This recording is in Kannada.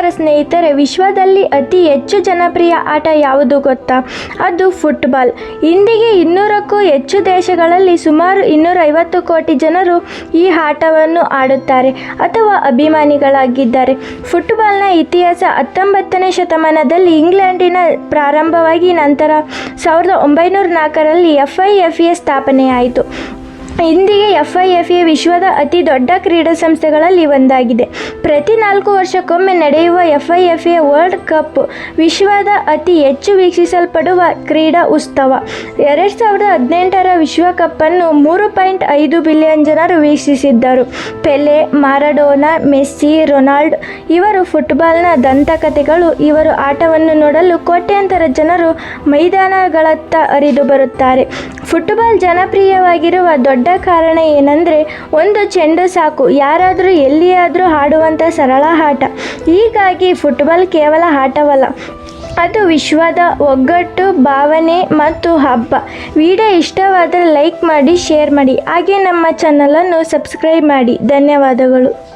ನಮಸ್ಕಾರ ಸ್ನೇಹಿತರೆ, ವಿಶ್ವದಲ್ಲಿ ಅತಿ ಹೆಚ್ಚು ಜನಪ್ರಿಯ ಆಟ ಯಾವುದು ಗೊತ್ತಾ? ಅದು ಫುಟ್ಬಾಲ್. ಇಂದಿಗೆ ಇನ್ನೂರಕ್ಕೂ ಹೆಚ್ಚು ದೇಶಗಳಲ್ಲಿ ಸುಮಾರು ಇನ್ನೂರೈವತ್ತು ಕೋಟಿ ಜನರು ಈ ಆಟವನ್ನು ಆಡುತ್ತಾರೆ ಅಥವಾ ಅಭಿಮಾನಿಗಳಾಗಿದ್ದಾರೆ. ಫುಟ್ಬಾಲ್ನ ಇತಿಹಾಸ ಹತ್ತೊಂಬತ್ತನೇ ಶತಮಾನದಲ್ಲಿ ಇಂಗ್ಲೆಂಡಿನ ಪ್ರಾರಂಭವಾಗಿ ನಂತರ ಸಾವಿರದ ಒಂಬೈನೂರ ನಾಲ್ಕರಲ್ಲಿ ಎಫ್ ಐ ಎಫ್ ಎ ಸ್ಥಾಪನೆಯಾಯಿತು. ಇಂದಿಗೆ ಎಫ್ ಐ ಎಫ್ ಎ ವಿಶ್ವದ ಅತಿ ದೊಡ್ಡ ಕ್ರೀಡಾ ಸಂಸ್ಥೆಗಳಲ್ಲಿ ಒಂದಾಗಿದೆ. ಪ್ರತಿ ನಾಲ್ಕು ವರ್ಷಕ್ಕೊಮ್ಮೆ ನಡೆಯುವ F I F A world cup ವಿಶ್ವದ ಅತಿ ಹೆಚ್ಚು ವೀಕ್ಷಿಸಲ್ಪಡುವ ಕ್ರೀಡಾ ಉತ್ಸವ. ಎರಡು ಸಾವಿರದ ಹದಿನೆಂಟರ ವಿಶ್ವಕಪ್ಪನ್ನು ಮೂರು ಪಾಯಿಂಟ್ ಐದು ಬಿಲಿಯನ್ ಜನರು ವೀಕ್ಷಿಸಿದ್ದರು. ಪೆಲೆ, ಮಾರಡೋನಾ, ಮೆಸ್ಸಿ, ರೊನಾಲ್ಡ್ ಇವರು ಫುಟ್ಬಾಲ್ನ ದಂತಕಥೆಗಳು. ಇವರು ಆಟವನ್ನು ನೋಡಲು ಕೋಟ್ಯಾಂತರ ಜನರು ಮೈದಾನಗಳತ್ತ ಹರಿದು ಬರುತ್ತಾರೆ. ಫುಟ್ಬಾಲ್ ಜನಪ್ರಿಯವಾಗಿರುವ ದೊಡ್ಡ ಕಾರಣ ಏನಂದರೆ, ಒಂದು ಚೆಂಡು ಸಾಕು, ಯಾರಾದರೂ ಎಲ್ಲಿಯಾದರೂ ಆಡುವಂಥ ಸರಳ ಆಟ. ಹೀಗಾಗಿ ಫುಟ್ಬಾಲ್ ಕೇವಲ ಆಟವಲ್ಲ, ಅದು ವಿಶ್ವದ ಒಗ್ಗಟ್ಟು, ಭಾವನೆ ಮತ್ತು ಹಬ್ಬ. ವಿಡಿಯೋ ಇಷ್ಟವಾದರೆ ಲೈಕ್ ಮಾಡಿ, ಶೇರ್ ಮಾಡಿ. ಹಾಗೆ ನಮ್ಮ ಚಾನಲನ್ನು ಸಬ್ಸ್ಕ್ರೈಬ್ ಮಾಡಿ. ಧನ್ಯವಾದಗಳು.